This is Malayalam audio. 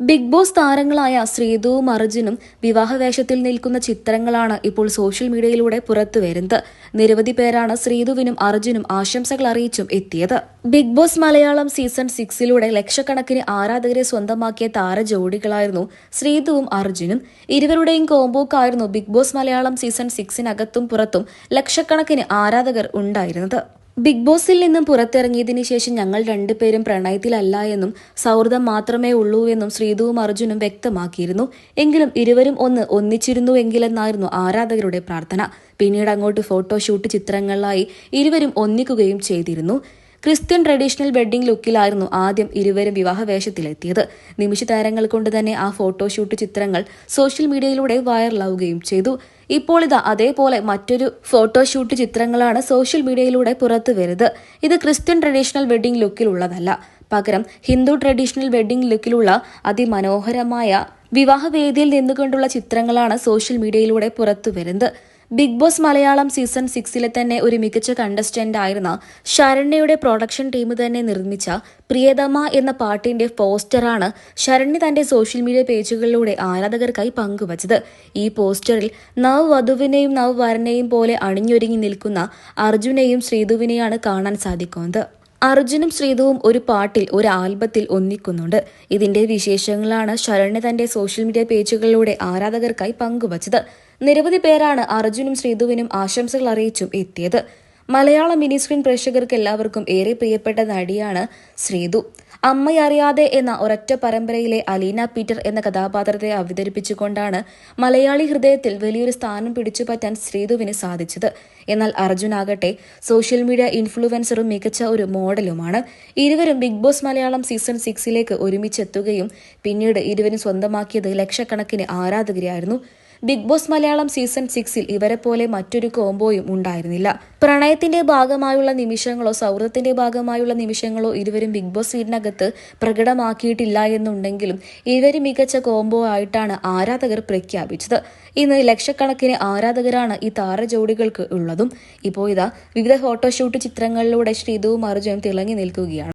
ബിഗ് ബോസ് താരങ്ങളായ ശ്രീതുവും അർജുനും വിവാഹവേഷത്തിൽ നിൽക്കുന്ന ചിത്രങ്ങളാണ് ഇപ്പോൾ സോഷ്യൽ മീഡിയയിലൂടെ പുറത്തുവരുന്നത് നിരവധി പേരാണ് ശ്രീതുവിനും അർജുനും ആശംസകൾ അറിയിച്ചും എത്തിയത്. ബിഗ് ബോസ് മലയാളം സീസൺ സിക്സിലൂടെ ലക്ഷക്കണക്കിന് ആരാധകരെ സ്വന്തമാക്കിയ താരജോഡികളായിരുന്നു ശ്രീതുവും അർജുനും. ഇരുവരുടെയും കോംബോക്കായിരുന്നു ബിഗ് ബോസ് മലയാളം സീസൺ സിക്സിനകത്തും പുറത്തും ലക്ഷക്കണക്കിന് ആരാധകർ ഉണ്ടായിരുന്നത്. ബിഗ് ബോസിൽ നിന്നും പുറത്തിറങ്ങിയതിനു ശേഷം ഞങ്ങൾ രണ്ടുപേരും പ്രണയത്തിലല്ല എന്നും സൗഹൃദം മാത്രമേ ഉള്ളൂ എന്നും ശ്രീധുവും അർജുനും വ്യക്തമാക്കിയിരുന്നു. എങ്കിലും ഇരുവരും ഒന്ന് ഒന്നിച്ചിരുന്നു എങ്കിലെന്നായിരുന്നു ആരാധകരുടെ പ്രാർത്ഥന. പിന്നീട് അങ്ങോട്ട് ഫോട്ടോഷൂട്ട് ചിത്രങ്ങളിലായി ഇരുവരും ഒന്നിക്കുകയും ചെയ്തിരുന്നു. ക്രിസ്ത്യൻ ട്രഡീഷണൽ വെഡ്ഡിംഗ് ലുക്കിലായിരുന്നു ആദ്യം ഇരുവരും വിവാഹ വേഷത്തിലെത്തിയത് നിമിഷ താരങ്ങൾ കൊണ്ട് തന്നെ ആ ഫോട്ടോഷൂട്ട് ചിത്രങ്ങൾ സോഷ്യൽ മീഡിയയിലൂടെ വൈറലാവുകയും ചെയ്തു. ഇപ്പോൾ ഇതാ അതേപോലെ മറ്റൊരു ഫോട്ടോഷൂട്ട് ചിത്രങ്ങളാണ് സോഷ്യൽ മീഡിയയിലൂടെ പുറത്തു വരുന്നത്. ഇത് ക്രിസ്ത്യൻ ട്രഡീഷണൽ വെഡ്ഡിംഗ് ലുക്കിലുള്ളതല്ല. പകരം ഹിന്ദു ട്രഡീഷണൽ വെഡ്ഡിംഗ് ലുക്കിലുള്ള അതിമനോഹരമായ വിവാഹവേദിയിൽ നിന്നുകൊണ്ടുള്ള ചിത്രങ്ങളാണ് സോഷ്യൽ മീഡിയയിലൂടെ പുറത്തു വരുന്നത്. ബിഗ് ബോസ് മലയാളം സീസൺ സിക്സിലെ തന്നെ ഒരു മികച്ച കണ്ടസ്റ്റന്റ് ആയിരുന്ന ശരണ്യയുടെ പ്രൊഡക്ഷൻ ടീം തന്നെ നിർമ്മിച്ച പ്രിയതമ എന്ന പാട്ടിന്റെ പോസ്റ്ററാണ് ശരണ്യ തന്റെ സോഷ്യൽ മീഡിയ പേജുകളിലൂടെ ആരാധകർക്കായി പങ്കുവച്ചത്. ഈ പോസ്റ്ററിൽ നവ് വധുവിനെയും നവ് വരനെയും പോലെ അണിഞ്ഞൊരുങ്ങി നിൽക്കുന്ന അർജുനെയും ശ്രീധുവിനെയാണ് കാണാൻ സാധിക്കുന്നത്. അർജുനും ശ്രീധുവും ഒരു പാട്ടിൽ ഒരു ആൽബത്തിൽ ഒന്നിക്കുന്നുണ്ട്. ഇതിന്റെ വിശേഷങ്ങളാണ് ശരണ്യ തന്റെ സോഷ്യൽ മീഡിയ പേജുകളിലൂടെ ആരാധകർക്കായി പങ്കുവച്ചത്. നിരവധി പേരാണ് അർജുനും ശ്രീധുവിനും ആശംസകൾ അറിയിച്ചും എത്തിയത്. മലയാള മിനിസ്ക്രീൻ പ്രേക്ഷകർക്ക് എല്ലാവർക്കും ഏറെ പ്രിയപ്പെട്ട നടിയാണ് ശ്രീധു. അമ്മയറിയാതെ എന്ന ഒരൊറ്റ പരമ്പരയിലെ അലീന പീറ്റർ എന്ന കഥാപാത്രത്തെ അവതരിപ്പിച്ചുകൊണ്ടാണ് മലയാളി ഹൃദയത്തിൽ വലിയൊരു സ്ഥാനം പിടിച്ചുപറ്റാൻ ശ്രീധുവിന് സാധിച്ചത്. എന്നാൽ അർജുൻ ആകട്ടെ സോഷ്യൽ മീഡിയ ഇൻഫ്ലുവൻസറും മികച്ച ഒരു മോഡലുമാണ്. ഇരുവരും ബിഗ് ബോസ് മലയാളം സീസൺ സിക്സിലേക്ക് ഒരുമിച്ചെത്തുകയും പിന്നീട് ഇരുവരും സ്വന്തമാക്കിയത് ലക്ഷക്കണക്കിന് ആരാധകരായിരുന്നു ബിഗ് ബോസ് മലയാളം സീസൺ സിക്സിൽ ഇവരെ പോലെ മറ്റൊരു കോംബോയും ഉണ്ടായിരുന്നില്ല. പ്രണയത്തിന്റെ ഭാഗമായുള്ള നിമിഷങ്ങളോ സൗഹൃദത്തിന്റെ ഭാഗമായുള്ള നിമിഷങ്ങളോ ഇരുവരും ബിഗ് ബോസ് വീടിനകത്ത് പ്രകടമാക്കിയിട്ടില്ല എന്നുണ്ടെങ്കിലും ഇവർ മികച്ച കോംബോ ആയിട്ടാണ് ആരാധകർ പ്രഖ്യാപിച്ചത്. ഇന്ന് ലക്ഷക്കണക്കിന് ആരാധകരാണ് ഈ താരജോഡികൾക്ക് ഉള്ളതും. ഇപ്പോ ഇതാ വിവിധ ഫോട്ടോഷൂട്ട് ചിത്രങ്ങളിലൂടെ ശ്രീതുവും അർജുനും തിളങ്ങി നിൽക്കുകയാണ്.